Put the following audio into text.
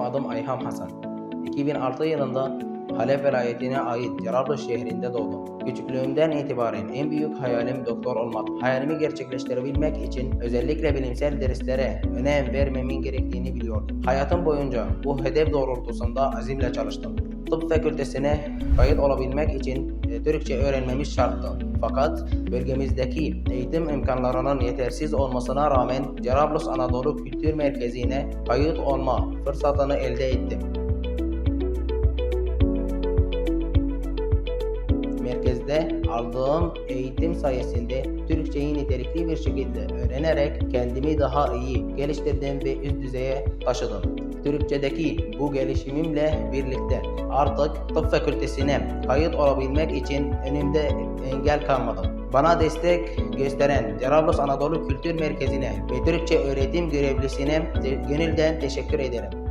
adım Ayham Hasan. 2006 yılında Halep velayetine ait Cerablusp şehrinde doğdum. Küçüklüğümden itibaren en büyük hayalim doktor olmak. Hayalimi gerçekleştirebilmek için özellikle bilimsel derslere önem vermemin gerektiğini biliyordum. Hayatım boyunca bu hedef doğrultusunda azimle çalıştım. Tıp fakültesine kayıt olabilmek için e, Türkçe öğrenmemiz şarttı. Fakat bölgemizdeki eğitim imkanlarının yetersiz olmasına rağmen Cerablusp Anadolu Kültür Merkezi'ne kayıt olma fırsatını elde ettim. Merkezde aldığım eğitim sayesinde Türkçeyi nitelikli bir şekilde öğrenerek kendimi daha iyi geliştirdim ve üst düzeye taşıdım. Türkçedeki bu gelişimimle birlikte artık tıp fakültesine kayıt olabilmek için önümde engel kalmadı. Bana destek gösteren Cerablusp Anadolu Kültür Merkezi'ne ve Türkçe öğretim görevlisine gönülden teşekkür ederim.